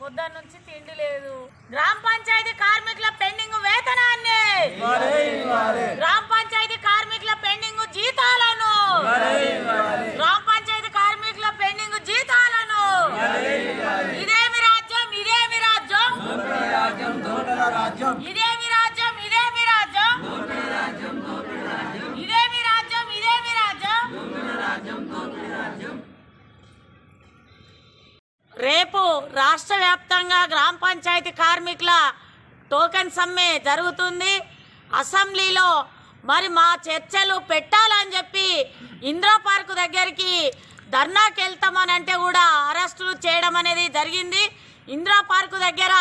పొద్దున్న నుంచి తిండి లేదు. గ్రామ పంచాయతీ కార్మికుల పెండింగ్ వేతనాన్ని. గ్రామ రాష్ట్ర వ్యాప్తంగా గ్రామ పంచాయతీ కార్మికుల టోకెన్ సమ్మె జరుగుతుంది. అసెంబ్లీలో మరి మా చర్చలు పెట్టాలని చెప్పి ఇందిరా పార్కు దగ్గరికి ధర్నాకి వెళ్తామని అంటే కూడా అరెస్టులు చేయడం అనేది జరిగింది. ఇందిరా పార్కు దగ్గర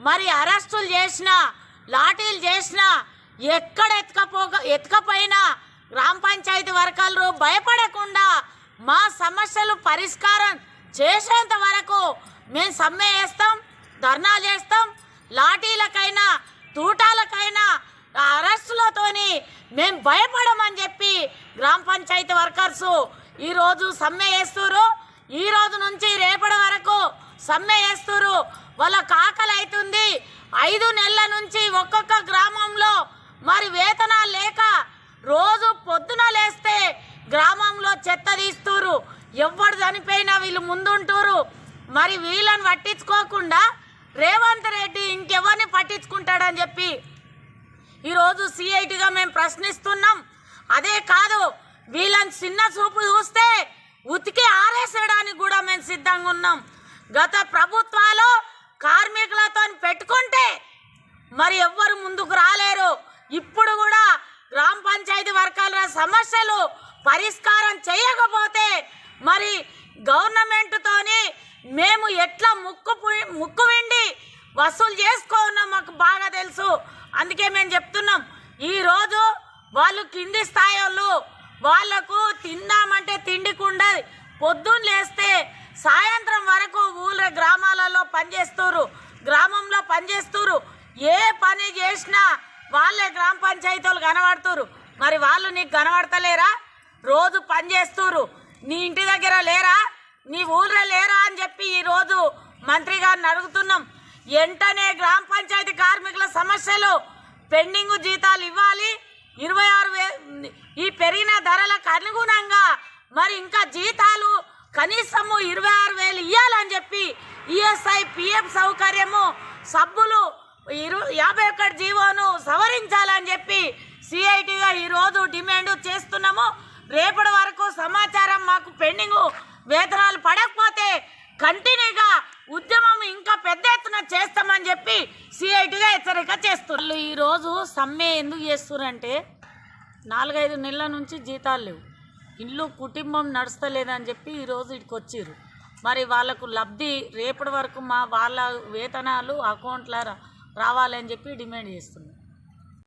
మరి అరెస్టులు చేసిన లాఠీలు చేసిన ఎక్కడ ఎత్తుకపోక ఎత్తుకపోయినా గ్రామ పంచాయతీ వర్గాలు భయపడకుండా మా సమస్యలు పరిష్కారం చేసేంత వరకు మేము సమ్మె వేస్తాం ధర్నాలు చేస్తాం లాఠీలకైనా తూటాలకైనా అరెస్టులతోని మేము భయపడమని చెప్పి గ్రామ పంచాయతీ వర్కర్స్ ఈరోజు సమ్మె చేస్తున్నారు ఈ రోజు నుంచి రేపటి వరకు సమ్మె చేస్తున్నారు వాళ్ళ ఆకలి అవుతుంది ఐదు నెలల నుంచి ఒక్కొక్క గ్రామంలో మరి వేతనాలు లేక రోజు మరి వీళ్ళని పట్టించుకోకుండా రేవంత్ రెడ్డి ఇంకెవరిని పట్టించుకుంటాడని చెప్పి ఈరోజు సిఐటిగా మేము ప్రశ్నిస్తున్నాం. అదే కాదు వీళ్ళని చిన్న చూపు చూస్తే ఉతికి ఆరేసేయడానికి కూడా మేము సిద్ధంగా ఉన్నాం. గత ప్రభుత్వాలు కార్మికులతో పెట్టుకుంటే మరి ఎవ్వరు ముందుకు రాలేరు. ఇప్పుడు కూడా గ్రామ పంచాయతీ వర్గాల సమస్యలు పరిష్కారం చేయకపోతే మరి గవర్నమెంట్తోని మేము ఎట్లా ముక్కు పు- ముక్కు విండి వసూలు చేసుకోన్నాం మాకు బాగా తెలుసు. అందుకే మేము చెప్తున్నాం ఈరోజు వాళ్ళు కింది స్థాయి వాళ్ళు వాళ్ళకు తిందామంటే తిండికి ఉండదు పొద్దున్న లేస్తే సాయంత్రం వరకు ఊళ్ళ గ్రామాలలో పనిచేస్తారు గ్రామంలో పనిచేస్తారు ఏ పని చేసినా వాళ్ళే గ్రామ పంచాయతీలు కనబడుతురు మరి వాళ్ళు నీకు కనబడతలేరా? రోజు పనిచేస్తురు నీ ఇంటి దగ్గర లేరా? నీ ఊళ్ళో లేరా అని చెప్పి ఈరోజు మంత్రి గారిని అడుగుతున్నాం. వెంటనే గ్రామ పంచాయతీ కార్మికుల సమస్యలు పెండింగ్ జీతాలు ఇవ్వాలి. ఇరవై ఆరు ఈ పెరిగిన ధరలకు అనుగుణంగా మరి ఇంకా జీతాలు కనీసము ఇరవై ఆరు వేలు ఇవ్వాలని చెప్పి ఈఎస్ఐ పిఎఫ్ సౌకర్యము సబ్బులు ఇరు యాభై ఒక్కటి జీవోను సవరించాలని చెప్పి సిఐటిగా ఈరోజు డిమాండ్ చేస్తున్నాము. రేపటి వరకు సమా మాకు పెండింగ్ వేతనాలు పడకపోతే కంటిన్యూగా ఉద్యమం ఇంకా పెద్ద ఎత్తున చేస్తామని చెప్పి సిఐటిగా చేస్తున్నారు ఈరోజు సమ్మె ఎందుకు చేస్తున్నారంటే నాలుగైదు నెలల నుంచి జీతాలు లేవు. ఇల్లు కుటుంబం నడుస్తలేదని చెప్పి ఈరోజు ఇక్కడికి వచ్చిర్రు. మరి వాళ్ళకు లబ్ధి రేపటి వరకు మా వాళ్ళ వేతనాలు అకౌంట్ల రావాలని చెప్పి డిమాండ్ చేస్తున్నారు.